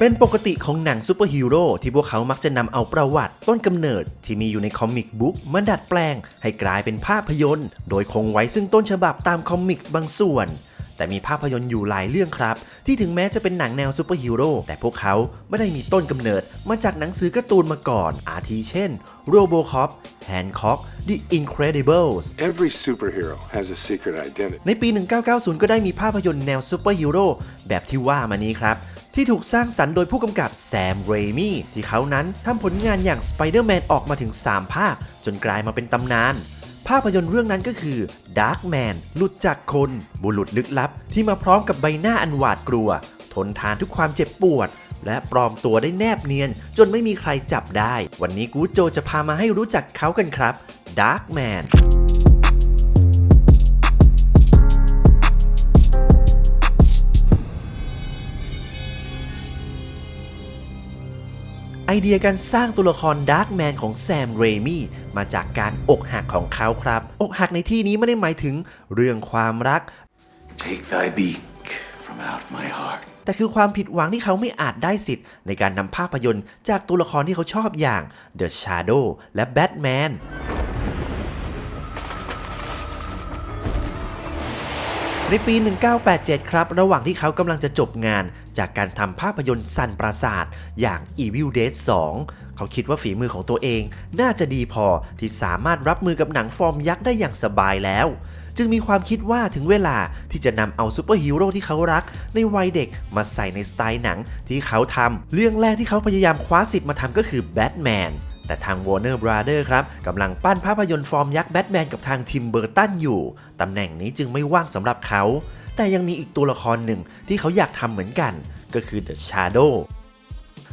เป็นปกติของหนังซูเปอร์ฮีโร่ที่พวกเขามักจะนำเอาประวัติต้นกำเนิดที่มีอยู่ในคอมิกบุ๊กมาดัดแปลง ให้กลายเป็นภาพยนตร์ โดยคงไว้ซึ่งต้นฉบับตามคอมิกส์บางส่วน แต่มีภาพยนตร์อยู่หลายเรื่องครับ ที่ถึงแม้จะเป็นหนังแนวซูเปอร์ฮีโร่แต่พวกเขาไม่ได้มีต้นกำเนิดมาจากหนังสือการ์ตูนมาก่อน อาทิเช่น Robocop Hancock The Incredibles Every superhero has a secret identity. ในปี 1990 ก็ได้มีภาพยนตร์แนวซูเปอร์ฮีโร่แบบที่ว่ามานี้ครับ ที่ถูกสร้างสรรค์โดยผู้กำกับแซมเรมี่ที่เขานั้นทำผลงานอย่าง Spider-Man ออกมาถึง 3 ภาค จนกลายมาเป็นตำนาน ภาพยนตร์เรื่องนั้นก็คือ Dark Man หลุดจากคน บุรุษลึกลับ ที่มาพร้อมกับใบหน้าอันหวาดกลัว ทนทานทุกความเจ็บปวด และปลอมตัวได้แนบเนียน จนไม่มีใครจับได้ วันนี้กูโจจะพามาให้รู้จักเขากันครับ Dark Man ไอเดียการสร้างตัวละครดาร์กแมนของแซมเรมี่มาจากการอกหักของเขาครับ อกหักในที่นี้ไม่ได้หมายถึงเรื่องความรัก Take thy beak from out my heart. แต่คือความผิดหวังที่เขาไม่อาจได้สิทธิ์ ในการนำภาพยนตร์จากตัวละครที่เขาชอบอย่าง The Shadow และ Batman ในปี 1987 ครับ ระหว่างที่เขากำลังจะจบงาน จากการทำภาพยนตร์สันปราศาสาทอย่าง Evil Dead 2 เขาคิดว่าฝีมือของตัวเอง น่าจะดีพอที่สามารถรับมือกับหนังฟอร์มยักษ์ได้อย่างสบายแล้ว จึงมีความคิดว่าถึงเวลาที่จะนำเอาซูเปอร์ฮีโร่ที่เขารัก ในวัยเด็กมาใส่ในสไตล์หนังที่เขาทำเรื่องแรกที่เขาพยายามคว้าสิทธิ์มาทำก็คือแบทแมน แต่ทาง Warner Brother ครับกำลังปั้นภาพยนตร์ฟอร์มยักษ์แบทแมนกับทางทิมเบอร์ตันอยู่ตำแหน่งนี้จึงไม่ว่างสำหรับเขา แต่ยังมีอีกตัวละครหนึ่งที่เขาอยากทำเหมือนกัน ก็คือ The Shadow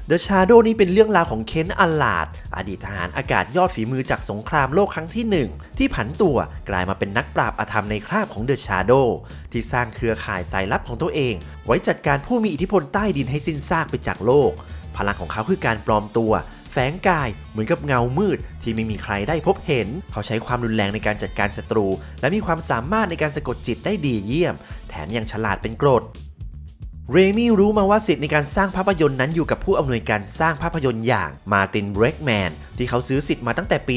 The Shadow นี่เป็นเรื่องราวของเคนอัลลาด อดีตทหารอากาศยอดฝีมือจากสงครามโลกครั้งที่ 1 ที่ผันตัวกลายมาเป็นนักปราบอาธรรมในคราบของ The Shadow ที่สร้างเครือข่ายสายลับของตัวเอง ไว้จัดการผู้มีอิทธิพลใต้ดินให้สิ้นซากไปจากโลก พลังของเขาคือการปลอมตัว แฝงกายเหมือนกับเงามืดที่ไม่มีใครได้พบเห็น เขาใช้ความรุนแรงในการจัดการศัตรู และมีความสามารถในการสะกดจิตได้ดีเยี่ยม แถมยังฉลาดเป็นกรดเรมี่รู้มาว่าสิทธิ์ในการสร้างภาพยนตร์นั้นอยู่กับผู้อำนวยการสร้างภาพยนตร์อย่างมาตินเบรกแมนที่เขาซื้อสิทธิ์มาตั้งแต่ปี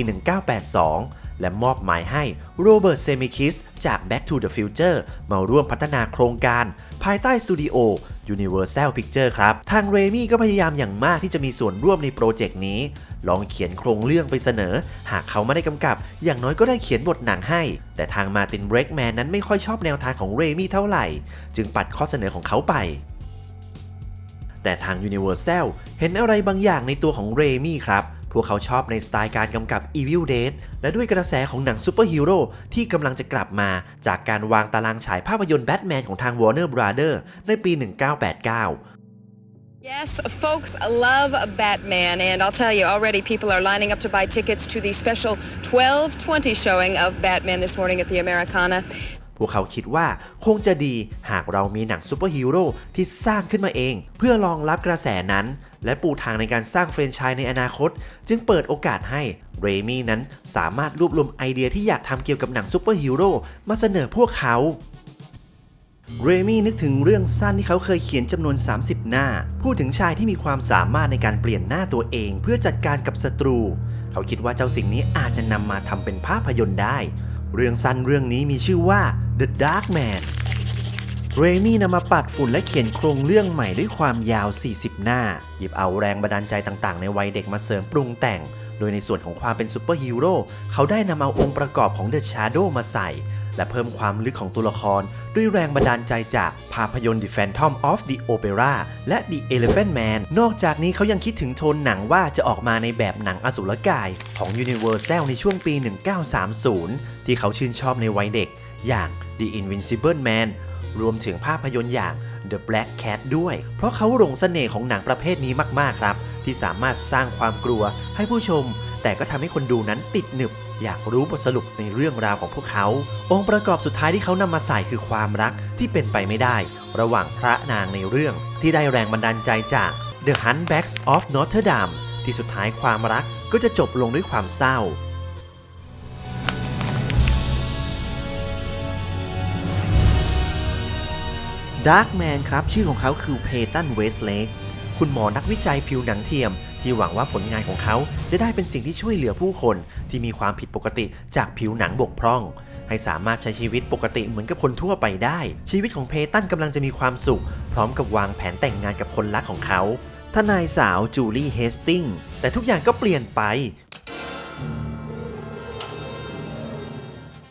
1982 และมอบหมายให้โรเบิร์ตเซมิคิสจาก Back to the Future มาร่วมพัฒนาโครงการ ภายใต้สตูดิโอ Universal Picture ครับ ทางเรมี่ก็พยายามอย่างมากที่จะมีส่วนร่วมในโปรเจกต์นี้ ลองเขียนโครงเรื่องไปเสนอ หากเขาไม่ได้กำกับ อย่างน้อยก็ได้เขียนบทหนังให้ แต่ทางมาตินเบรกแมนนั้นไม่ค่อยชอบแนวทางของเรมี่เท่าไหร่ จึงปัดข้อเสนอของเขาไปแต่ทาง Universal เห็นอะไรบางอย่างในตัวของเรมี่ครับ พวกเขาชอบในสไตล์การกำกับ Evil Dead และด้วยกระแสของหนังซูเปอร์ฮีโร่ที่กำลังจะกลับมาจากการวางตารางฉายภาพยนตร์แบทแมนของทาง Warner Brother ในปี 1989 Yes, folks love Batman, and I'll tell you, already people are lining up to buy tickets to the special 1220 showing of Batman this morning at the Americana. พวกเขาคิดว่าคงจะดีหากเรามีหนังซูเปอร์ฮีโร่ที่สร้างขึ้นมาเอง เพื่อรองรับกระแสนั้น และปูทางในการสร้างแฟรนไชส์ในอนาคต จึงเปิดโอกาสให้เรมี่นั้นสามารถรวบรวมไอเดียที่อยากทำเกี่ยวกับหนังซูเปอร์ฮีโร่มาเสนอพวกเขาเรมี่นึกถึงเรื่องสั้นที่เขาเคยเขียนจำนวน 30 หน้า พูดถึงชายที่มีความสามารถในการเปลี่ยนหน้าตัวเองเพื่อจัดการกับศัตรู เขาคิดว่าเจ้าสิ่งนี้อาจจะนำมาทำเป็นภาพยนตร์ได้ เรื่องสั้นเรื่องนี้มีชื่อว่า The Dark Man เรมี่นำมาปัดฝุ่นและเขียนโครงเรื่องใหม่ด้วยความยาว 40 หน้า หยิบเอาแรงบันดาลใจต่างๆ ในวัยเด็กมาเสริมปรุงแต่ง โดยในส่วนของความเป็นซูเปอร์ฮีโร่เขาได้นำเอาองค์ประกอบของ The Shadow มาใส่ และเพิ่มความลึกของตัวละคร ด้วยแรงบันดาลใจจากภาพยนตร์ The Phantom of the Opera และ The Elephant Man นอกจากนี้เขายังคิดถึงโทนหนังว่าจะออกมาในแบบหนังอสุรกายของ Universal ในช่วงปี 1930 ที่เขาชื่นชอบในวัยเด็ก อย่าง The Invincible Man รวมถึงภาพยนตร์อย่าง The Black Cat ด้วย เพราะเขาหลงเสน่ห์ของหนังประเภทนี้มาก ๆ ครับ ที่สามารถสร้างความกลัวให้ผู้ชม แต่ก็ทำให้คนดูนั้นติดหนึบ อยากรู้บทสรุปในเรื่องราวของพวกเขา องค์ประกอบสุดท้ายที่เขานำมาใส่คือความรักที่เป็นไปไม่ได้ ระหว่างพระนางในเรื่อง ที่ได้แรงบันดาลใจจาก The Hunchbacks of Notre Dame ที่สุดท้ายความรักก็จะจบลงด้วยความเศร้า ดาร์กแมนครับ ชื่อของเขาคือเพตันเวสเลกคุณหมอนักวิจัยผิวหนังเทียม ที่หวังว่าผลงานของเขาจะได้เป็นสิ่งที่ช่วยเหลือผู้คนที่มีความผิดปกติจากผิวหนังบกพร่อง ให้สามารถใช้ชีวิตปกติเหมือนกับคนทั่วไปได้ ชีวิตของเพตันกำลังจะมีความสุข พร้อมกับวางแผนแต่งงานกับคนรักของเขาทนายสาวจูลี่เฮสติงแต่ทุกอย่างก็เปลี่ยนไป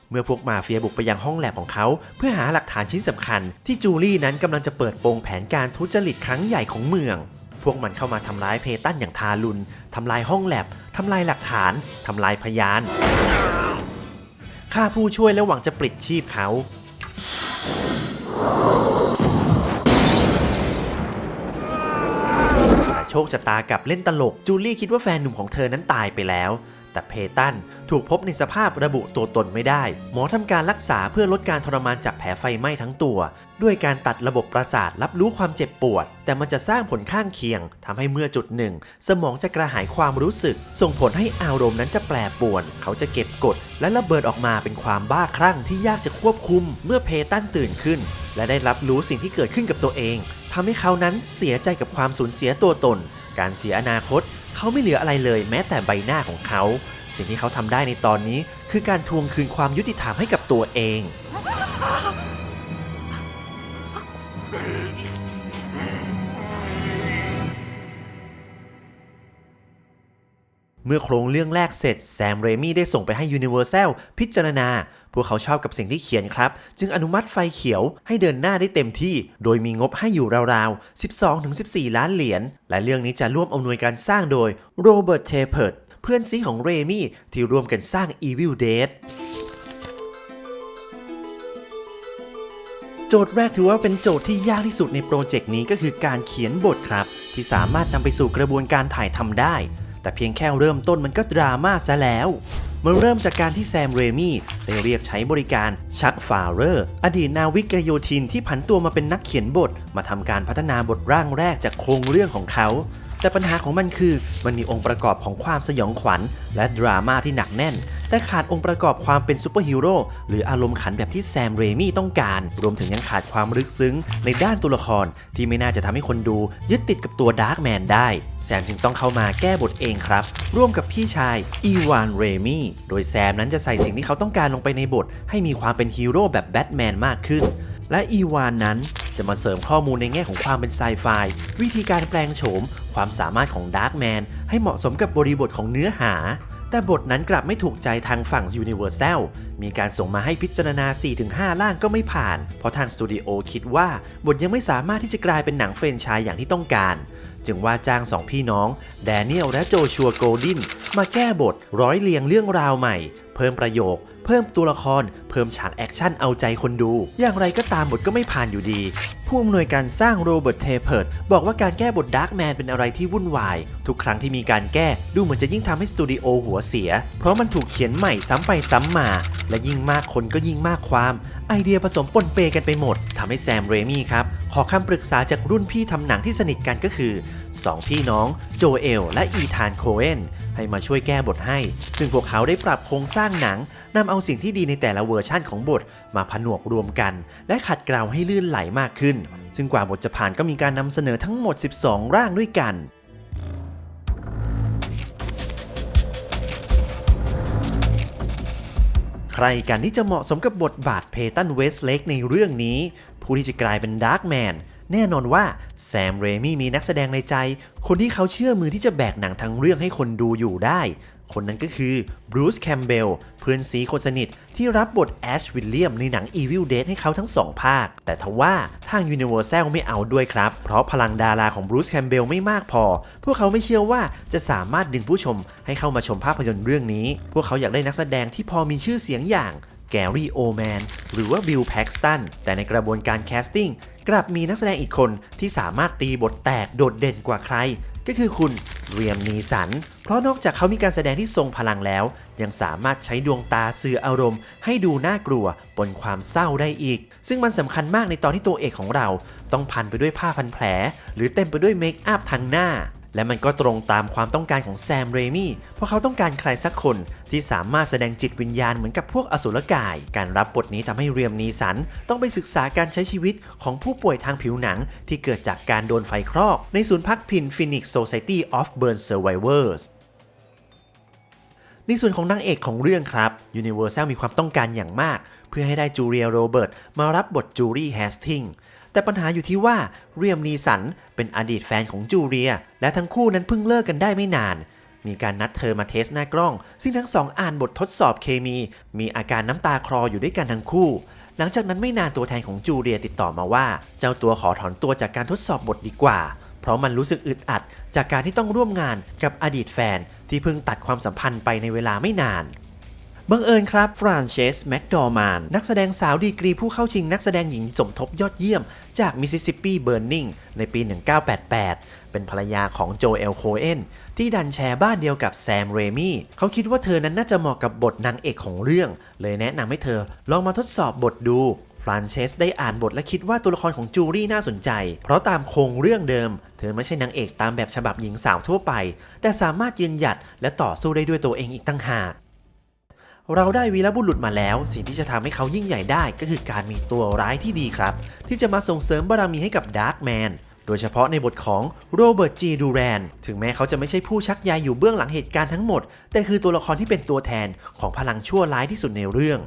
เมื่อพวกมาเฟียบุกไปยังห้องแลบของเขา เพื่อหาหลักฐานชิ้นสำคัญ ที่จูลี่นั้นกำลังจะเปิดโปงแผนการทุจริตครั้งใหญ่ของเมือง พวกมันเข้ามาทำร้ายเพตันอย่างทารุณทำลายห้องแลบทำลายหลักฐานทำลายพยานฆ่าผู้ช่วยและหวังจะปลิดชีพเขาแต่โชคชะตากลับเล่นตลก จูลี่คิดว่าแฟนหนุ่มของเธอนั้นตายไปแล้ว แต่เพตันถูกพบในสภาพระบุตัวตนไม่ได้ หมอทำการรักษาเพื่อลดการทรมานจากแผลไฟไหม้ทั้งตัว ด้วยการตัดระบบประสาทรับรู้ความเจ็บปวด แต่มันจะสร้างผลข้างเคียงทำให้เมื่อจุดหนึ่ง สมองจะกระหายความรู้สึก ส่งผลให้อารมณ์นั้นจะแปรปรวน เขาจะเก็บกด และระเบิดออกมาเป็นความบ้าคลั่งที่ยากจะควบคุม เมื่อเพตันตื่นขึ้น และได้รับรู้สิ่งที่เกิดขึ้นกับตัวเองทำให้เขานั้นเสียใจกับความสูญเสียตัวตน การเสียอนาคต เขาไม่เหลืออะไรเลยแม้แต่ใบหน้าของเขา สิ่งที่เขาทำได้ในตอนนี้คือการทวงคืนความยุติธรรมให้กับตัวเอง เมื่อโครงเรื่องแรกเสร็จแซมเรมี่ได้ส่งไปให้ Universal พิจารณา พวกเขาชอบกับสิ่งที่เขียนครับ จึงอนุมัติไฟเขียวให้เดินหน้าได้เต็มที่ โดยมีงบให้อยู่ราวๆ 12-14 ล้านเหรียญ และเรื่องนี้จะร่วมอำนวยการสร้างโดยโรเบิร์ตเทเพิร์ตเพื่อนซีของเรมี่ที่ร่วมกันสร้าง Evil Dead โจทย์แรกถือว่าเป็นโจทย์ที่ยากที่สุดในโปรเจกต์นี้ก็คือการเขียนบทครับ ที่สามารถนำไปสู่กระบวนการถ่ายทำได้ แต่เพียงแค่เริ่มต้นมันก็ดราม่าซะแล้ว มันเริ่มจากการที่แซมเรมี่ได้เรียกใช้บริการชักฟาเรอร์ อดีตนาวิกโยธินที่ผันตัวมาเป็นนักเขียนบท มาทำการพัฒนาบทร่างแรกจากโครงเรื่องของเขา แต่ปัญหาของมันคือมันมีองค์ประกอบของความสยองขวัญ และดราม่าที่หนักแน่น แต่ขาดองค์ประกอบความเป็นซูเปอร์ฮีโร่หรืออารมณ์ขันแบบที่แซมเรมี่ต้องการ รวมถึงยังขาดความลึกซึ้ง ในด้านตัวละครที่ไม่น่าจะทำให้คนดู ยึดติดกับตัวดาร์กแมนได้ แซมจึงต้องเข้ามาแก้บทเองครับ ร่วมกับพี่ชายอีวานเรมี่โดยแซมนั้นจะใส่สิ่งที่เขาต้องการลงไปในบท ให้มีความเป็นฮีโร่แบบแบทแมนมากขึ้น และอีวานนั้นจะมาเสริมข้อมูลในแง่ของความเป็นไซไฟวิธีการแปลงโฉม ความสามารถของดาร์กแมนให้เหมาะสมกับบริบทของเนื้อหา แต่บทนั้นกลับไม่ถูกใจทางฝั่ง Universal มีการส่งมาให้พิจารณา 4-5 ล่างก็ไม่ผ่าน เพราะทางสตูดิโอคิดว่าบทยังไม่สามารถที่จะกลายเป็นหนังเฟรนชส์อย่างที่ต้องการ จึงว่าจ้างสองพี่น้องแดเนียลและโจชัวโกลดินมาแก้บทร้อยเรียงเรื่องราวใหม่ เพิ่มประโยค เพิ่มตัวละคร เพิ่มฉากแอคชั่นเอาใจคนดู อย่างไรก็ตามบทก็ไม่ผ่านอยู่ดี ผู้อำนวยการสร้างโรเบิร์ตเทเพิร์ดบอกว่าการแก้บทดาร์กแมนเป็นอะไรที่วุ่นวาย ทุกครั้งที่มีการแก้ดูเหมือนจะยิ่งทำให้สตูดิโอหัวเสีย เพราะมันถูกเขียนใหม่ซ้ำไปซ้ำมา และยิ่งมากคนก็ยิ่งมากความ ไอเดียผสมปนเปกันไปหมดทำให้แซมเรมี่ครับขอคำปรึกษาจากรุ่นพี่ทำหนังที่สนิทกันก็คือ 2 พี่น้องโจเอลและอีธานโคเอน ให้มาช่วยแก้บทให้ ซึ่งพวกเขาได้ปรับโครงสร้างหนังนำเอาสิ่งที่ดีในแต่ละเวอร์ชั่นของบทมาผนวกรวมกัน และขัดเกลาให้ลื่นไหลมากขึ้น ซึ่งกว่าบทจะผ่านก็มีการนำเสนอทั้งหมด 12 ร่างด้วยกันใครกันที่จะเหมาะสมกับบทบาทเพตันเวสเลกในเรื่องนี้ ผู้ที่จะกลายเป็นดาร์กแมน แน่นอนว่าแซมเรมี่มีนักแสดงในใจ คนที่เขาเชื่อมือที่จะแบกหนังทั้งเรื่องให้คนดูอยู่ได้ คนนั้นก็คือบรูซแคมเบลเพื่อนซีคนสนิทที่รับบทแอชวิลเลียมในหนัง Evil Dead ให้เขาทั้งสองภาค แต่ทว่าทาง Universal ไม่เอาด้วยครับ เพราะพลังดาราของบรูซแคมเบลไม่มากพอ พวกเขาไม่เชื่อว่าจะสามารถดึงผู้ชมให้เข้ามาชมภาพยนตร์เรื่องนี้ พวกเขาอยากได้นักแสดงที่พอมีชื่อเสียงอย่าง แกรี่โอแมนหรือว่าบิลแพ็กสตันแต่ในกระบวนการแคสติ้งกลับมีนักแสดงอีกคนที่สามารถตีบทแตกโดดเด่นกว่าใคร ก็คือคุณเรียมนีสัน เพราะนอกจากเขามีการแสดงที่ทรงพลังแล้ว ยังสามารถใช้ดวงตาสื่ออารมณ์ ให้ดูน่ากลัวปนความเศร้าได้อีก ซึ่งมันสำคัญมากในตอนที่ตัวเอกของเรา ต้องพันไปด้วยผ้าพันแผล หรือเต็มไปด้วยเมคอัพทางหน้าและมันก็ตรงตามความต้องการของแซมเรมี่เพราะเขาต้องการใครสักคน ที่สามารถแสดงจิตวิญญาณเหมือนกับพวกอสุรกาย การรับบทนี้ทำให้เรียมนีสันต้องไปศึกษาการใช้ชีวิตของผู้ป่วยทางผิวหนังที่เกิดจากการโดนไฟคลอก ในศูนย์พักพิน Phoenix Society of Burn Survivors ในส่วนของนางเอกของเรื่องครับ Universal มีความต้องการอย่างมาก เพื่อให้ได้จูเลียโรเบิร์ตมารับบทจูรี่แฮสติงแต่ปัญหาอยู่ที่ว่าเรียมนีสันเป็นอดีตแฟนของจูเลีย และทั้งคู่นั้นเพิ่งเลิกกันได้ไม่นาน มีการนัดเธอมาเทสหน้ากล้อง ซึ่งทั้งสองอ่านบททดสอบเคมี มีอาการน้ำตาคลออยู่ด้วยกันทั้งคู่ หลังจากนั้นไม่นานตัวแทนของจูเลียติดต่อมาว่า เจ้าตัวขอถอนตัวจากการทดสอบบทดีกว่า เพราะมันรู้สึกอึดอัด จากการที่ต้องร่วมงานกับอดีตแฟน ที่เพิ่งตัดความสัมพันธ์ไปในเวลาไม่นานบังเอิญครับฟรานเชสแมคดอร์มานนักแสดงสาวดีกรีผู้เข้าชิงนักแสดงหญิงสมทบยอดเยี่ยม จากมิสซิสซิปปีเบิร์นิงในปี 1988 เป็นภรรยาของโจเอลโคเอน ที่ดันแชร์บ้านเดียวกับแซมเรมี่เขาคิดว่าเธอนั้นน่าจะเหมาะกับบทนางเอกของเรื่อง เลยแนะนำให้เธอลองมาทดสอบบทดูฟรานเชสได้อ่านบทและคิดว่าตัวละครของจูรี่น่าสนใจ เพราะตามโครงเรื่องเดิม เธอไม่ใช่นางเอกตามแบบฉบับหญิงสาวทั่วไป แต่สามารถยืนหยัดและต่อสู้ได้ด้วยตัวเองอีกตั้งหาก เราได้วีรบุรุษมาแล้ว สิ่งที่จะทำให้เขายิ่งใหญ่ได้ก็คือการมีตัวร้ายที่ดีครับ ที่จะมาส่งเสริมบารมีให้กับดาร์กแมน โดยเฉพาะในบทของโรเบิร์ตจีดูแรนถึงแม้เขาจะไม่ใช่ผู้ชักใยอยู่เบื้องหลังเหตุการณ์ทั้งหมด แต่คือตัวละครที่เป็นตัวแทนของพลังชั่วร้ายที่สุดในเรื่อง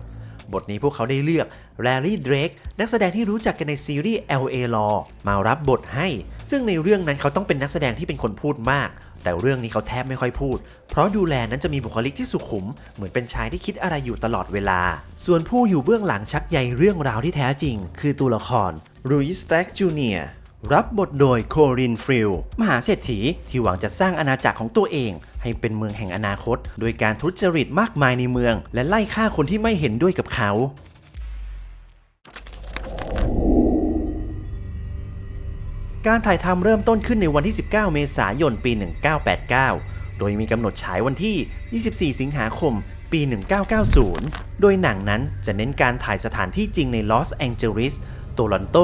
บทนี้พวกเขาได้เลือกแรลลี่เดรกนักแสดงที่รู้จักกันในซีรีส์ LA Law มารับบทให้ ซึ่งในเรื่องนั้นเขาต้องเป็นนักแสดงที่เป็นคนพูดมาก แต่เรื่องนี้เขาแทบไม่ค่อยพูด เพราะดูแลนั้นจะมีบุคลิกที่สุขุม เหมือนเป็นชายที่คิดอะไรอยู่ตลอดเวลา ส่วนผู้อยู่เบื้องหลังชักใยเรื่องราวที่แท้จริง คือตัวละครรูอิสแต็กจูเนียรั รับบทโดยโครินฟริลมหาเศรษฐีที่หวังจะสร้างอาณาจักรของตัวเอง ให้เป็นเมืองแห่งอนาคต โดยการทุจริตมากมายในเมือง และไล่ฆ่าคนที่ไม่เห็นด้วยกับเขา การถ่ายทำเริ่มต้นขึ้นในวันที่ 19 เมษายนปี 1989 โดยมีกำหนดฉายวันที่ 24 สิงหาคมปี 1990 โดยหนังนั้นจะเน้นการถ่ายสถานที่จริงในลอสแองเจลิส โตลอนโต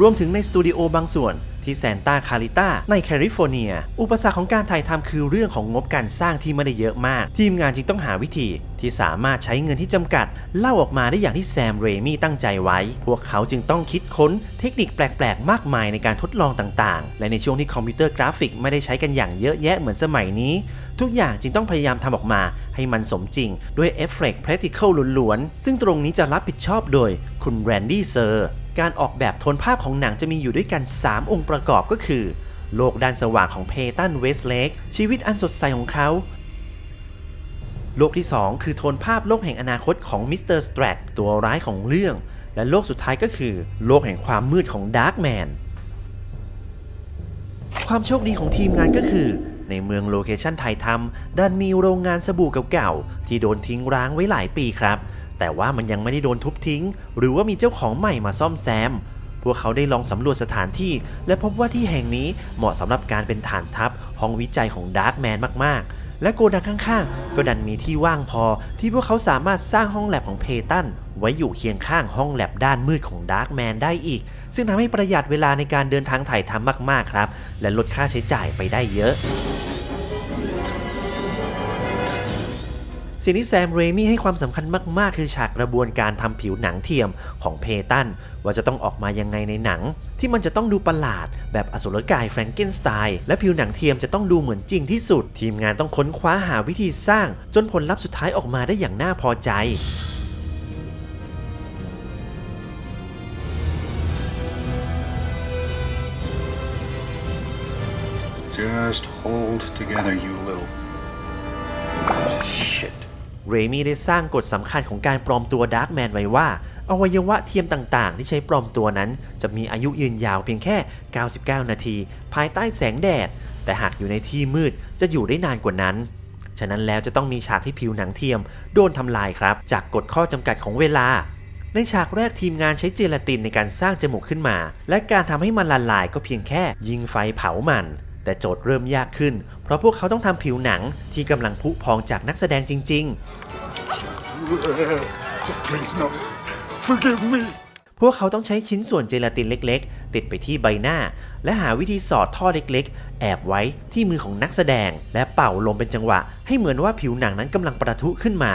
รวมถึงในสตูดิโอบางส่วนที่แซนตาคาริต้าในแคลิฟอร์เนีย อุปสรรคของการถ่ายทำคือเรื่องของงบการสร้างที่ไม่ได้เยอะมาก ทีมงานจึงต้องหาวิธีที่สามารถใช้เงินที่จำกัด เล่าออกมาได้อย่างที่แซมเรมี่ตั้งใจไว้ พวกเขาจึงต้องคิดค้นเทคนิคแปลกๆ มากมายในการทดลองต่างๆ และในช่วงที่คอมพิวเตอร์กราฟิกไม่ได้ใช้กันอย่างเยอะแยะเหมือนสมัยนี้ ทุกอย่างจึงต้องพยายามทำออกมา ให้มันสมจริง ด้วยเอฟเฟกต์ practical ล้วนๆซึ่งตรงนี้จะรับผิดชอบโดยคุณแรนดี้เซอร์ การออกแบบโทนภาพของหนังจะมีอยู่ด้วยกัน 3 องค์ประกอบก็คือ โลกด้านสว่างของเพตันเวสเลกชีวิตอันสดใสของเขา โลกที่ 2 คือโทนภาพโลกแห่งอนาคตของมิสเตอร์สแตรกตัวร้ายของเรื่อง และโลกสุดท้ายก็คือ โลกแห่งความมืดของดาร์กแมนความโชคดีของทีมงานก็คือ ในเมืองโลเคชันถ่ายทำดันมีโรงงานสบู่เก่าๆที่โดนทิ้งร้างไว้หลายปีครับ แต่ว่ามันยังไม่ได้โดนทุบทิ้ง หรือว่ามีเจ้าของใหม่มาซ่อมแซม พวกเขาได้ลองสำรวจสถานที่ และพบว่าที่แห่งนี้เหมาะสำหรับการเป็นฐานทัพห้องวิจัยของดาร์กแมนมากๆ และโกดังข้างๆ ก็ดันมีที่ว่างพอ ที่พวกเขาสามารถสร้างห้องแลบของเพตันไว้อยู่เคียงข้างห้องแลบด้านมืดของดาร์กแมนได้อีก ซึ่งทำให้ประหยัดเวลาในการเดินทางถ่ายทำมากๆครับ และลดค่าใช้จ่ายไปได้เยอะ สิ่งที่แซมเรมี่ให้ความสำคัญมากๆ คือฉากกระบวนการทำผิวหนังเทียมของเพตัน ว่าจะต้องออกมายังไงในหนัง ที่มันจะต้องดูประหลาด แบบอสุรกายแฟรงเกนสไตล์และผิวหนังเทียมจะต้องดูเหมือนจริงที่สุด ทีมงานต้องค้นคว้าหาวิธีสร้าง จนผลลัพธ์สุดท้ายออกมาได้อย่างน่าพอใจ เรมี่ได้สร้างกฎสำคัญของการปลอมตัวดาร์กแมนไว้ว่า อวัยวะเทียมต่างๆ ที่ใช้ปลอมตัวนั้น จะมีอายุยืนยาวเพียงแค่ 99 นาที ภายใต้แสงแดด แต่หากอยู่ในที่มืดจะอยู่ได้นานกว่านั้น ฉะนั้นแล้วจะต้องมีฉากที่ผิวหนังเทียมโดนทำลายครับ จากกฎข้อจำกัดของเวลา ในฉากแรกทีมงานใช้เจลาตินในการสร้างจมูกขึ้นมา และการทำให้มันละลายก็เพียงแค่ ยิงไฟเผามัน แต่โจทย์เริ่มยากขึ้น เพราะพวกเขาต้องทำผิวหนังที่กำลังพุพองจากนักแสดงจริงๆ Please, no. Forgive me. พวกเขาต้องใช้ชิ้นส่วนเจลาตินเล็ก ๆ ติดไปที่ใบหน้า และหาวิธีสอดท่อเล็ก ๆ แอบไว้ที่มือของนักแสดง และเป่าลมเป็นจังหวะ ให้เหมือนว่าผิวหนังนั้นกำลังประทุขึ้นมา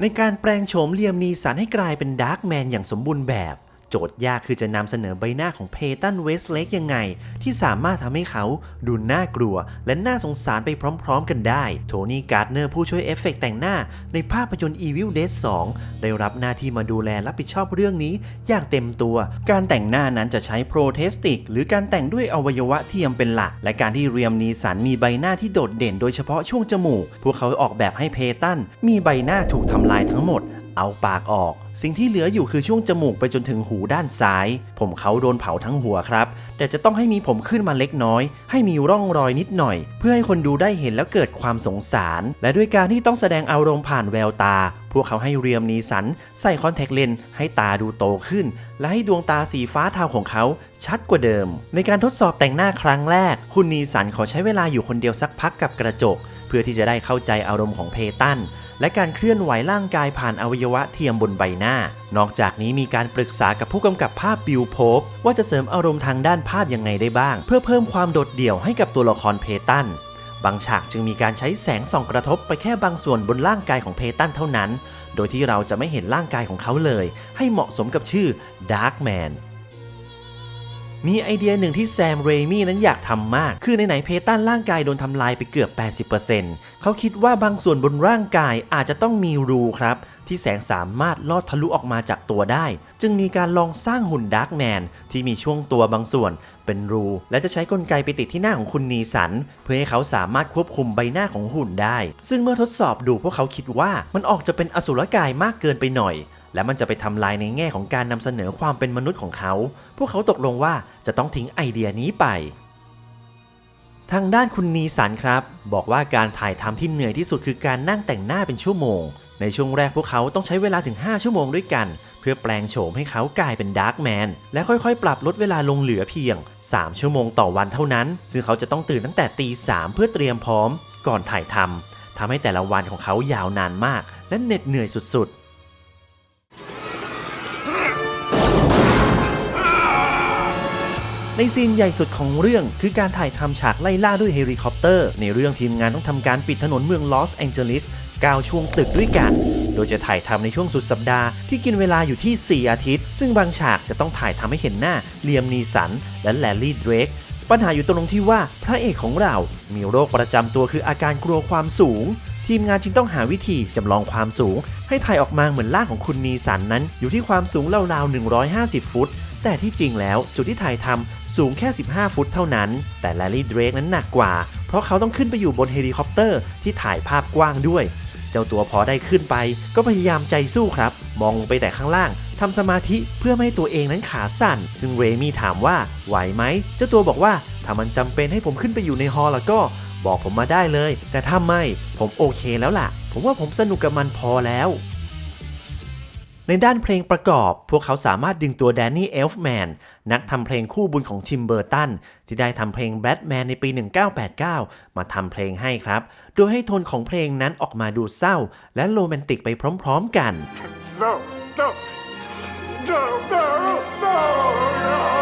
ในการแปลงโฉมเลียมนีสันให้กลายเป็นดาร์กแมนอย่างสมบูรณ์แบบ โจทย์ยากคือจะนำเสนอใบหน้าของเพตันเวสเลกยังไง ที่สามารถทำให้เขาดูน่ากลัว และน่าสงสารไปพร้อมๆกันได้ โทนี่การ์ดเนอร์ผู้ช่วยเอฟเฟกต์แต่งหน้าในภาพยนตร์ Evil Dead 2 ได้รับหน้าที่มาดูแลรับผิดชอบเรื่องนี้ อย่างเต็มตัว การแต่งหน้านั้นจะใช้โปรเทสติก หรือการแต่งด้วยอวัยวะเทียมเป็นหลัก และการที่เรียมนีสันมีใบหน้าที่โดดเด่น โดยเฉพาะช่วงจมูก พวกเขาออกแบบให้เพตันมีใบหน้าถูกทำลายทั้งหมด เอาปากออก สิ่งที่เหลืออยู่คือช่วงจมูกไปจนถึงหูด้านซ้าย ผมเขาโดนเผาทั้งหัวครับ แต่จะต้องให้มีผมขึ้นมาเล็กน้อย ให้มีร่องรอยนิดหน่อย เพื่อให้คนดูได้เห็นแล้วเกิดความสงสาร และด้วยการที่ต้องแสดงอารมณ์ผ่านแววตา พวกเขาให้เรียมนีสัน ใส่คอนแทคเลนส์ให้ตาดูโตขึ้น และให้ดวงตาสีฟ้าเทาของเขาชัดกว่าเดิม ในการทดสอบแต่งหน้าครั้งแรก คุณนีสันขอใช้เวลาอยู่คนเดียวสักพักกับกระจก เพื่อที่จะได้เข้าใจอารมณ์ของเพตัน และการเคลื่อนไหวร่างกายผ่านอวัยวะเทียมบนใบหน้า นอกจากนี้มีการปรึกษากับผู้กำกับภาพบิลโพบว่าจะเสริมอารมณ์ทางด้านภาพยังไงได้บ้าง เพื่อเพิ่มความโดดเดี่ยวให้กับตัวละครเพตันบางฉากจึงมีการใช้แสงส่องกระทบไปแค่บางส่วนบนร่างกายของเพตันเท่านั้น โดยที่เราจะไม่เห็นร่างกายของเขาเลย ให้เหมาะสมกับชื่อ Dark Man มีไอเดียหนึ่งที่แซมเรมี่นั้นอยากทำมาก คือในไหนเพตันร่างกายโดนทำลายไปเกือบ 80%เขาคิดว่าบางส่วนบนร่างกายอาจจะต้องมีรูครับ ที่แสงสามารถลอดทะลุออกมาจากตัวได้ จึงมีการลองสร้างหุ่นดาร์กแมนที่มีช่วงตัวบางส่วน เป็นรู และจะใช้กลไกไปติดที่หน้าของคุณนีสัน เพื่อให้เขาสามารถควบคุมใบหน้าของหุ่นได้ ซึ่งเมื่อทดสอบดูพวกเขาคิดว่ามันออกจะเป็นอสุรกายมากเกินไปหน่อย และมันจะไปทำลายในแง่ของการนำเสนอความเป็นมนุษย์ของเขา พวกเขาตกลงว่าจะต้องทิ้งไอเดียนี้ไป ทางด้านคุณนีสันครับ บอกว่าการถ่ายทำที่เหนื่อยที่สุดคือการนั่งแต่งหน้าเป็นชั่วโมง ในช่วงแรกพวกเขาต้องใช้เวลาถึง 5 ชั่วโมงด้วยกัน เพื่อแปลงโฉมให้เขากลายเป็นดาร์กแมนและค่อยๆ ปรับลดเวลาลงเหลือเพียง 3 ชั่วโมงต่อวันเท่านั้น ซึ่งเขาจะต้องตื่นตั้งแต่ตีสามเพื่อเตรียมพร้อม ก่อนถ่ายทำทำให้แต่ละวันของเขายาวนานมาก และเหน็ดเหนื่อยสุดๆ ในซีนใหญ่สุดของเรื่องคือการถ่ายทำฉากไล่ล่าด้วยเฮลิคอปเตอร์ ในเรื่องทีมงานต้องทำการปิดถนนเมืองลอสแองเจลิส9ช่วงตึกด้วยกัน โดยจะถ่ายทำในช่วงสุดสัปดาห์ที่กินเวลาอยู่ที่ 4 อาทิตย์ ซึ่งบางฉากจะต้องถ่ายทำให้เห็นหน้าเลียมนีสัน และแลลี่เดรกปัญหาอยู่ตรงที่ว่าพระเอกของเรา มีโรคประจำตัวคืออาการกลัวความสูง ทีมงานจึงต้องหาวิธีจำลองความสูง ให้ถ่ายออกมาเหมือนร่างของคุณนีสันนั้น อยู่ที่ความสูงราวๆ 150 ฟุต แต่ที่จริงแล้วจุดที่ถ่ายทำสูงแค่ 15 ฟุตเท่านั้น แต่แลลี่เดรกนั้นหนักกว่า เพราะเขาต้องขึ้นไปอยู่บนเฮลิคอปเตอร์ที่ถ่ายภาพกว้างด้วย เจ้าตัวพอได้ขึ้นไป ก็พยายามใจสู้ครับ มองลงไปแต่ข้างล่างทำสมาธิเพื่อไม่ให้ตัวเองนั้นขาสั่น ซึ่งเรมี่ถามว่าไหวไหม เจ้าตัวบอกว่าถ้ามันจำเป็นให้ผมขึ้นไปอยู่ในฮอลแล้วก็ บอกผมมาได้เลย แต่ถ้าไม่ผมโอเคแล้วล่ะ ผมว่าผมสนุกกับมันพอแล้ว ในด้านเพลงประกอบ พวกเขาสามารถดึงตัวแดนนี่เอลฟ์แมนนักทำเพลงคู่บุญของทิมเบอร์ตัน ที่ได้ทำเพลงแบทแมนในปี 1989 มาทำเพลงให้ครับ โดยให้โทนของเพลงนั้นออกมาดูเศร้า และโรแมนติกไปพร้อมๆกัน No, no, no, no, no, no.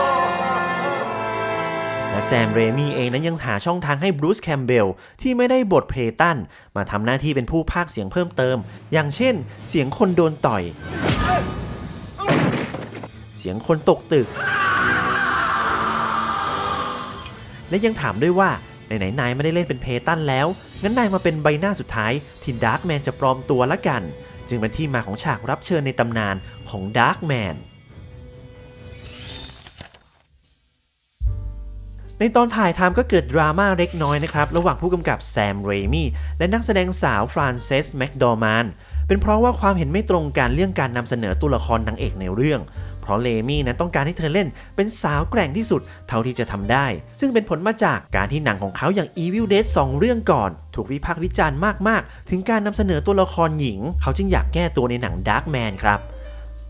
และแซมเรมี่เองนั้นยังหาช่องทางให้บรูซแคมเบลที่ไม่ได้บทเพลตันมาทำหน้าที่เป็นผู้พากเสียงเพิ่มเติม อย่างเช่น เสียงคนโดนต่อย เสียงคนตกตึก และยังถามด้วยว่าไหนๆนายไม่ได้เล่นเป็นเพตันแล้ว งั้นนายมาเป็นใบหน้าสุดท้าย ที่ดาร์กแมนจะปลอมตัวละกัน จึงเป็นที่มาของฉากรับเชิญในตำนานของดาร์กแมน ในตอนถ่ายทำก็เกิดดราม่าเล็กน้อยนะครับ ระหว่างผู้กำกับแซมเรมี่และนักแสดงสาวฟรานเซสแมคดอร์แมนเป็นเพราะว่าความเห็นไม่ตรงกันเรื่องการนำเสนอตัวละครนางเอกในเรื่อง เพราะเลมี่นั้นต้องการให้เธอเล่นเป็นสาวแกร่งที่สุดเท่าที่จะทำได้ ซึ่งเป็นผลมาจากการที่หนังของเขาอย่าง Evil Dead 2 เรื่องก่อน ถูกวิพากษ์วิจารณ์มากๆ ถึงการนำเสนอตัวละครหญิง เขาจึงอยากแก้ตัวในหนัง Dark Man ครับ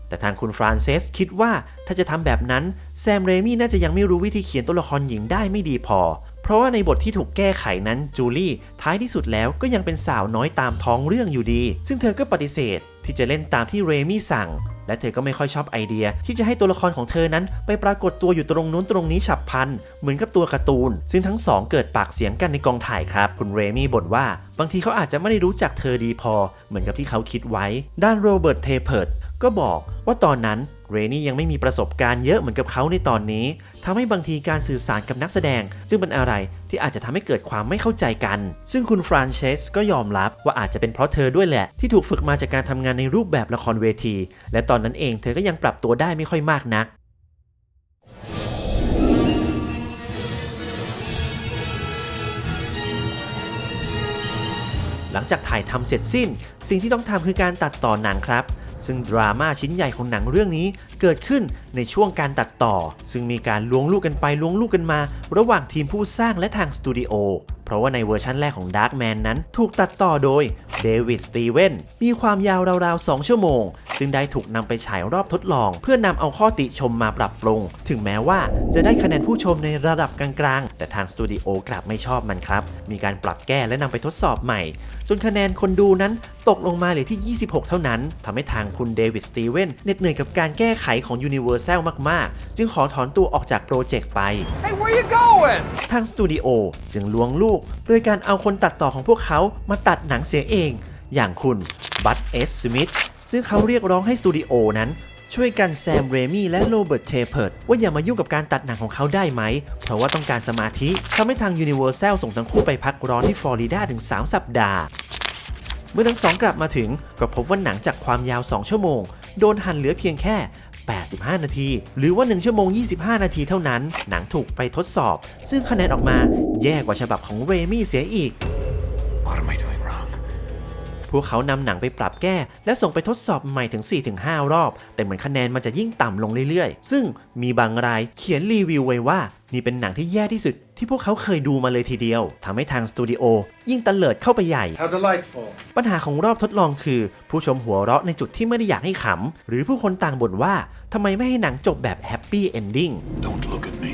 แต่ทางคุณฟรานเซสคิดว่า ถ้าจะทำแบบนั้นแซมเรมี่น่าจะยังไม่รู้วิธีเขียนตัวละครหญิงได้ไม่ดีพอ เพราะว่าในบทที่ถูกแก้ไขนั้นจูลี่ท้ายที่สุดแล้วก็ยังเป็นสาวน้อยตามท้องเรื่องอยู่ดี ซึ่งเธอก็ปฏิเสธ ที่จะเล่นตามที่เรมี่สั่ง และเธอก็ไม่ค่อยชอบไอเดีย ที่จะให้ตัวละครของเธอนั้น ไปปรากฏตัวอยู่ตรงนู้นตรงนี้ฉับพลันเหมือนกับตัวการ์ตูน ซึ่งทั้งสองเกิดปากเสียงกันในกองถ่ายครับคุณเรมี่บ่นว่า บางทีเขาอาจจะไม่ได้รู้จักเธอดีพอ เหมือนกับที่เขาคิดไว้ ด้านโรเบิร์ตเทเพิร์ดก็บอกว่าตอนนั้น เรนี่ยังไม่มีประสบการณ์เยอะเหมือนกับเขาในตอนนี้ทำให้บางทีการสื่อสารกับนักแสดง จึงเป็นอะไรที่อาจจะทำให้เกิดความไม่เข้าใจกัน ซึ่งคุณฟรานเชสก็ยอมรับว่าอาจจะเป็นเพราะเธอด้วยแหละ ที่ถูกฝึกมาจากการทำงานในรูปแบบละครเวที และตอนนั้นเองเธอก็ยังปรับตัวได้ไม่ค่อยมากนักหลังจากถ่ายทำเสร็จสิ้น สิ่งที่ต้องทำคือการตัดต่อหนังครับ ซึ่งดราม่าชิ้นใหญ่ของหนังเรื่องนี้เกิดขึ้นในช่วงการตัดต่อ ซึ่งมีการล้วงลูกกันไปล้วงลูกกันมา ระหว่างทีมผู้สร้างและทางสตูดิโอ เพราะว่าในเวอร์ชั่นแรกของ Darkman นั้นถูกตัดต่อโดยเดวิดสตีเวนมีความยาวราวๆ 2 ชั่วโมง ซึ่งได้ถูกนำไปฉายรอบทดลอง เพื่อนำเอาข้อติชมมาปรับปรุง ถึงแม้ว่าจะได้คะแนนผู้ชมในระดับกลางๆ แต่ทางสตูดิโอกลับไม่ชอบมันครับ มีการปรับแก้และนำไปทดสอบใหม่ จนคะแนนคนดูนั้นตกลงมาเหลือที่ 26 เท่านั้นทำให้ทางคุณเดวิดสตีเวนเหน็ดเหนื่อยกับการแก้ไขของ Universal มากๆ จึงขอถอนตัวออกจากโปรเจกต์ไป Hey, where you going? ทางสตูดิโอจึงล้วงลูกโดยการเอาคนตัดต่อของพวกเขามาตัดหนังเสียเอง อย่างคุณบัตเอสสมิธซึ่งเขาเรียกร้องให้สตูดิโอนั้นช่วยกันแซมเรมี่และโรเบิร์ตเทเพิร์ดว่าอย่ามายุ่งกับการตัดหนังของเขาได้ไหม เพราะว่าต้องการสมาธิทำให้ทาง Universal ส่งทั้งคู่ไปพักร้อนที่ฟลอริดาถึง 3 สัปดาห์ เมื่อทั้งสองกลับมาถึงก็พบว่าหนังจากความยาว 2 ชั่วโมง โดนหั่นเหลือเพียงแค่ 85 นาที หรือว่า 1 ชั่วโมง 25 นาทีเท่านั้น หนังถูกไปทดสอบ ซึ่งคะแนนออกมาแย่กว่าฉบับของเรมี่เสียอีก What am I doing wrong? พวกเขานำหนังไปปรับแก้ และส่งไปทดสอบใหม่ถึง 4-5 รอบ แต่เหมือนคะแนนมันจะยิ่งต่ำลงเรื่อยๆ ซึ่งมีบางรายเขียนรีวิวไว้ว่า นี่เป็นหนังที่แย่ที่สุดที่พวกเขาเคยดูมาเลยทีเดียวทำให้ทางสตูดิโอยิ่งตะเลิดเข้าไปใหญ่ How delightful. ปัญหาของรอบทดลองคือ ผู้ชมหัวเราะในจุดที่ไม่ได้อยากให้ขำ หรือผู้คนต่างบ่นว่าทำไมไม่ให้หนังจบแบบแฮปปี้เอนดิ้ง Don't look at me.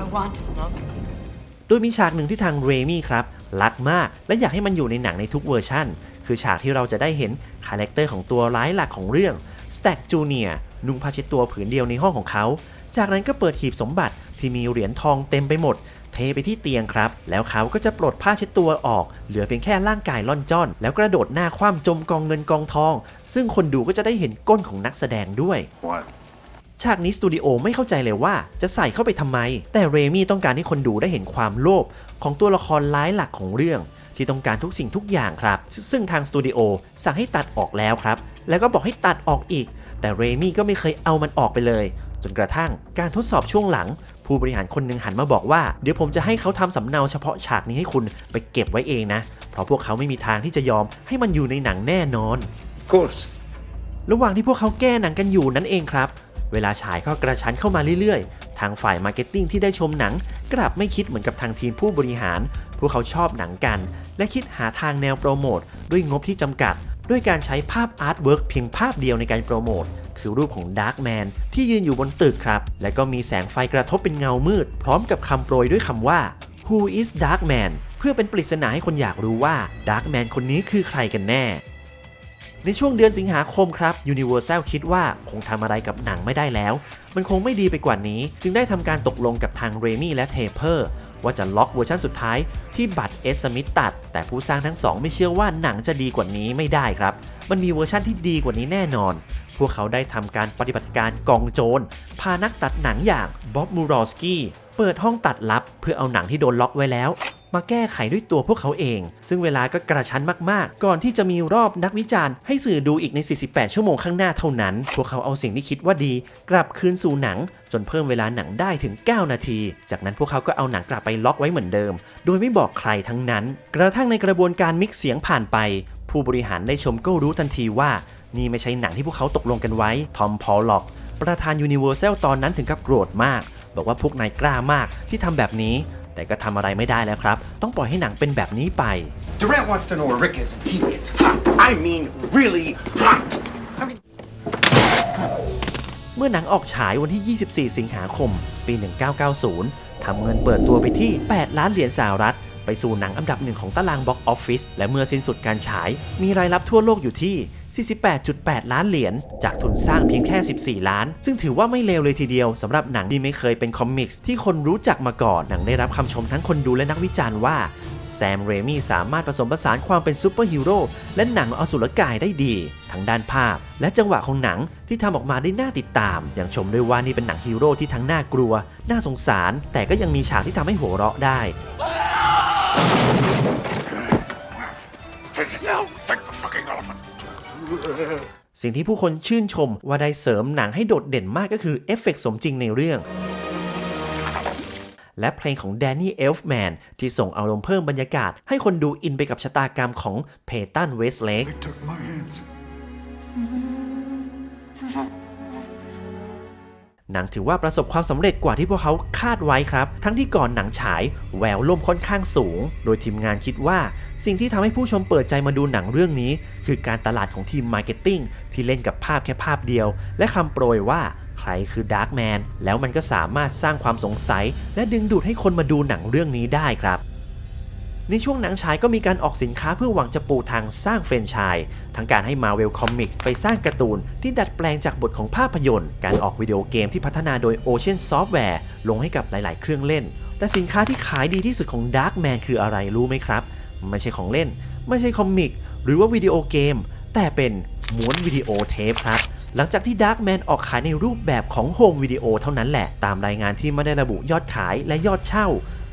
I want to look. โดยมีฉากหนึ่งที่ทางเรมี่ครับรักมาก และอยากให้มันอยู่ในหนังในทุกเวอร์ชั่น คือฉากที่เราจะได้เห็นคาแรคเตอร์ของตัวร้ายหลักของเรื่องสแต็กจูเนียนุ่งผ้าเช็ดตัวผืนเดียวในห้องของเขา จากนั้นก็เปิดหีบสมบัติ ที่มีเหรียญทองเต็มไปหมด เทไปที่เตียงครับ แล้วเขาก็จะปลดผ้าเช็ดตัวออก เหลือเพียงแค่ร่างกายล่อนจ้อน แล้วกระโดดหน้าคว่ำจมกองเงินกองทอง ซึ่งคนดูก็จะได้เห็นก้นของนักแสดงด้วย What? ฉากนี้สตูดิโอไม่เข้าใจเลยว่าจะใส่เข้าไปทำไม แต่เรมี่ต้องการให้คนดูได้เห็นความโลภของตัวละครร้ายหลักของเรื่อง ที่ต้องการทุกสิ่งทุกอย่างครับ ซึ่งทางสตูดิโอสั่งให้ตัดออกแล้วครับ แล้วก็บอกให้ตัดออกอีก แต่เรมี่ก็ไม่เคยเอามันออกไปเลย จนกระทั่งการทดสอบช่วงหลัง ผู้บริหารคนหนึ่งหันมาบอกว่า เดี๋ยวผมจะให้เขาทำสำเนาเฉพาะฉากนี้ให้คุณไปเก็บไว้เองนะ เพราะพวกเขาไม่มีทางที่จะยอมให้มันอยู่ในหนังแน่นอน Of course. ระหว่างที่พวกเขาแก้หนังกันอยู่นั่นเองครับ เวลาฉายก็กระชั้นเข้ามาเรื่อยๆ ทางฝ่ายมาร์เก็ตติ้งที่ได้ชมหนัง กลับไม่คิดเหมือนกับทางทีมผู้บริหาร พวกเขาชอบหนังกัน และคิดหาทางแนวโปรโมทด้วยงบที่จำกัด ด้วยการใช้ภาพอาร์ตเวิร์กเพียงภาพเดียวในการโปรโมท คือรูปของดาร์กแมนที่ยืนอยู่บนตึกครับ และก็มีแสงไฟกระทบเป็นเงามืด พร้อมกับคำโปรยด้วยคำว่า Who is Darkman เพื่อเป็นปริศนาให้คนอยากรู้ว่า Darkman คนนี้คือใครกันแน่ ในช่วงเดือนสิงหาคมครับ Universal คิดว่าคงทำอะไรกับหนังไม่ได้แล้ว มันคงไม่ดีไปกว่านี้ จึงได้ทำการตกลงกับทางเรมี่และเทเพอร์ ว่าจะล็อกเวอร์ชันสุดท้ายที่บัตรเอสมิธตัด แต่ผู้สร้างทั้งสองไม่เชื่อว่าหนังจะดีกว่านี้ไม่ได้ครับ มันมีเวอร์ชันที่ดีกว่านี้แน่นอน พวกเขาได้ทำการปฏิบัติการกองโจรพานักตัดหนังอย่างบ๊อบมูรอสกี้เปิดห้องตัดลับเพื่อเอาหนังที่โดนล็อกไว้แล้ว มาแก้ไขด้วยตัวพวกเขาเอง ซึ่งเวลาก็กระชั้นมากๆ ก่อนที่จะมีรอบนักวิจารณ์ให้สื่อดูอีกใน 48 ชั่วโมงข้างหน้าเท่านั้น พวกเขาเอาสิ่งที่คิดว่าดี กลับคืนสู่หนัง จนเพิ่มเวลาหนังได้ถึง 9 นาที จากนั้นพวกเขาก็เอาหนังกลับไปล็อกไว้เหมือนเดิม โดยไม่บอกใครทั้งนั้น กระทั่งในกระบวนการมิกซ์เสียงผ่านไป ผู้บริหารได้ชมก็รู้ทันทีว่านี่ไม่ใช่หนังที่พวกเขาตกลงกันไว้ทอมพอลล็อกประธานยูนิเวอร์แซลตอนนั้นถึงกับโกรธมาก บอกว่าพวกนายกล้ามากที่ทำแบบนี้ แต่ก็ทำอะไรไม่ได้แล้วครับ ต้องปล่อยให้หนังเป็นแบบนี้ไป Durant wants to know where Rick is, and he is hot. I mean, really hot. I mean, เมื่อหนังออกฉายวันที่ 24 สิงหาคม ปี 1990 ทำเงินเปิดตัวไปที่ 8 ล้านเหรียญสหรัฐ ไปสู่หนังอันดับหนึ่งของตารางบ็อกออฟฟิศและเมื่อสิ้นสุดการฉาย มีรายรับทั่วโลกอยู่ที่ 48.8 ล้านเหรียญ จากทุนสร้างเพียงแค่ 14 ล้าน ซึ่งถือว่าไม่เลวเลยทีเดียวสำหรับหนังที่ไม่เคยเป็นคอมิกส์ที่คนรู้จักมาก่อน หนังได้รับคำชมทั้งคนดูและนักวิจารณ์ว่าแซมเรมี่สามารถผสมผสานความเป็นซูเปอร์ฮีโร่และหนังอสุรกายได้ดี ทั้งด้านภาพ และจังหวะของหนังที่ทำออกมาได้น่าติดตาม อย่างชมด้วยว่านี่เป็นหนังฮีโร่ที่ทั้งน่ากลัว น่าสงสาร แต่ก็ยังมีฉากที่ทำให้หัวเราะได้ Take it down. Thank the fucking elephant. สิ่งที่ผู้คนชื่นชมว่าได้เสริมหนังให้โดดเด่นมากก็คือเอฟเฟกต์สมจริงในเรื่อง และเพลงของแดนนี่เอลฟ์แมนที่ส่งอารมณ์เพิ่มบรรยากาศ ให้คนดูอินไปกับชะตากรรมของเพตันเวสเลก They took my hands. หนังถือว่าประสบความสำเร็จกว่าที่พวกเขาคาดไว้ครับ ทั้งที่ก่อนหนังฉายแววล่มค่อนข้างสูง โดยทีมงานคิดว่า สิ่งที่ทำให้ผู้ชมเปิดใจมาดูหนังเรื่องนี้ คือการตลาดของทีมมาร์เก็ตติ้งที่เล่นกับภาพแค่ภาพเดียว และคำโปรยว่าใครคือดาร์กแมนแล้วมันก็สามารถสร้างความสงสัย และดึงดูดให้คนมาดูหนังเรื่องนี้ได้ครับ ในช่วงหนังฉายก็มีการออกสินค้าเพื่อหวังจะปูทางสร้างแฟรนไชส์ทั้งการให้ Marvel Comics ไปสร้างการ์ตูนที่ดัดแปลงจากบทของภาพยนตร์ การออกวิดีโอเกมที่พัฒนาโดย Ocean Software ลงให้กับหลาย ๆ เครื่องเล่น แต่สินค้าที่ขายดีที่สุดของ Darkman คืออะไรรู้ไหมครับ ไม่ใช่ของเล่น ไม่ใช่คอมิก หรือว่าวิดีโอเกม แต่เป็นม้วนวิดีโอเทปครับหลังจากที่ Darkman ออกขายในรูปแบบของโฮมวิดีโอเท่านั้นแหละ ตามรายงานที่ไม่ได้ระบุยอดขายและยอดเช่า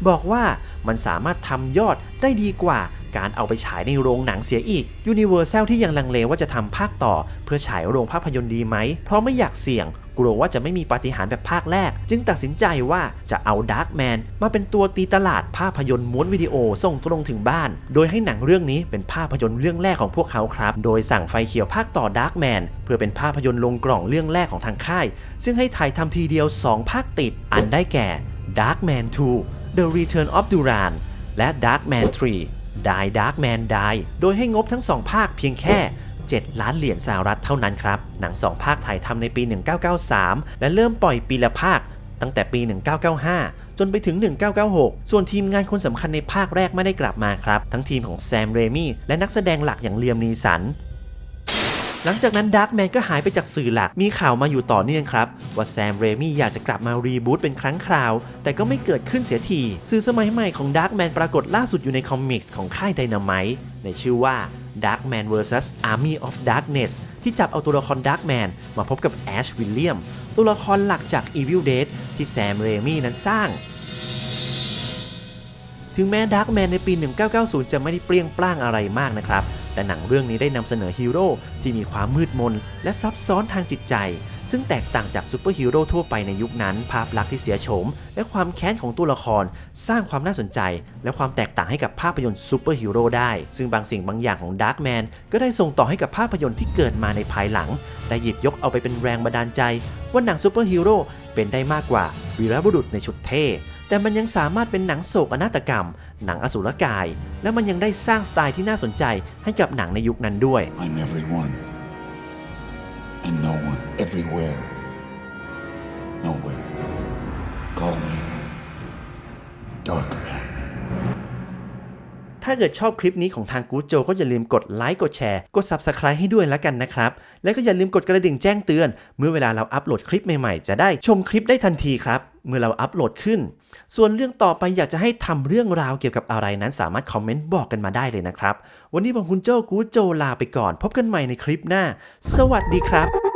บอกว่ามันสามารถทำยอดได้ดีกว่าการเอาไปฉายในโรงหนังเสียอีก Universal ที่ยังลังเลว่าจะทำภาคต่อ เพื่อฉายโรงภาพยนตร์ดีไหม เพราะไม่อยากเสี่ยง กลัวว่าจะไม่มีปาฏิหาริย์แบบภาคแรก จึงตัดสินใจว่าจะเอา Darkman มาเป็นตัวตีตลาดภาพยนตร์ม้วนวิดีโอส่งตรงถึงบ้าน โดยให้หนังเรื่องนี้เป็นภาพยนตร์เรื่องแรกของพวกเขาครับ โดยสั่งไฟเขียวภาคต่อ Darkman เพื่อเป็นภาพยนตร์ลงกล่องเรื่องแรกของทางค่าย ซึ่งให้ถ่ายทำทีเดียว 2 ภาคติด อันได้แก่ Darkman 2 The Return of Duran และ Darkman 3 Die Darkman Die โดยให้งบทั้ง 2 ภาคเพียงแค่ 7 ล้านเหรียญสหรัฐเท่านั้นครับ หนัง 2 ภาคถ่ายทำในปี 1993 และเริ่มปล่อยปีละภาคตั้งแต่ปี 1995 จนไปถึง 1996 ส่วนทีมงานคนสำคัญในภาคแรกไม่ได้กลับมาครับ ทั้งทีมของแซม เรมี่ และนักแสดงหลักอย่างเลียมนีสัน หลังจากนั้นดาร์กแมนก็หายไปจากสื่อหลัก มีข่าวมาอยู่ต่อเนื่องครับ ว่าแซมเรมี่อยากจะกลับมารีบูตเป็นครั้งคราว แต่ก็ไม่เกิดขึ้นเสียที สื่อสมัยใหม่ของดาร์กแมนปรากฏล่าสุดอยู่ในคอมิกส์ของค่ายไดนาไมต์ในชื่อว่า Darkman vs Army of Darkness ที่จับเอาตัวละครดาร์กแมนมาพบกับแอชวิลเลียมตัวละครหลักจาก Evil Dead ที่แซมเรมี่นั้นสร้างถึงแม้ดาร์กแมนในปี 1990 จะไม่ได้เปรี้ยงปร้างอะไรมากนะครับ แต่หนังเรื่องนี้ได้นำเสนอฮีโร่ที่มีความมืดมนและซับซ้อนทางจิตใจ ซึ่งแตกต่างจากซูเปอร์ฮีโร่ทั่วไปในยุคนั้น ภาพลักษณ์ที่เสียโฉม และความแค้นของตัวละคร สร้างความน่าสนใจ และความแตกต่างให้กับภาพยนตร์ซูเปอร์ฮีโร่ได้ ซึ่งบางสิ่งบางอย่างของดาร์กแมนก็ได้ส่งต่อให้กับภาพยนตร์ที่เกิดมาในภายหลังได้หยิบยกเอาไปเป็นแรงบันดาลใจ ว่าหนังซูเปอร์ฮีโร่เป็นได้มากกว่าวีรบุรุษในชุดเท่ แต่มันยังสามารถเป็นหนังโศกนาฏกรรม หนังอสุรกาย และมันยังได้สร้างสไตล์ที่น่าสนใจให้กับหนังในยุคนั้นด้วย I'm everyone. And no one. Everywhere. Nowhere. Call me Darkman. ถ้าเกิดชอบคลิปนี้ของทางกู๊ดโจก็อย่าลืมกดไลค์กดแชร์กด Subscribe ให้ด้วยแล้วกันนะครับ และก็อย่าลืมกดกระดิ่งแจ้งเตือน เมื่อเวลาเราอัปโหลดคลิปใหม่ๆ จะได้ชมคลิปได้ทันทีครับ เมื่อเราอัปโหลดขึ้น ส่วนเรื่องต่อไปอยากจะให้ทำเรื่องราวเกี่ยวกับอะไรนั้นสามารถคอมเมนต์บอกกันมาได้เลยนะครับ วันนี้ผมคุณโจ้กูโจลาไปก่อน พบกันใหม่ในคลิปหน้า สวัสดีครับ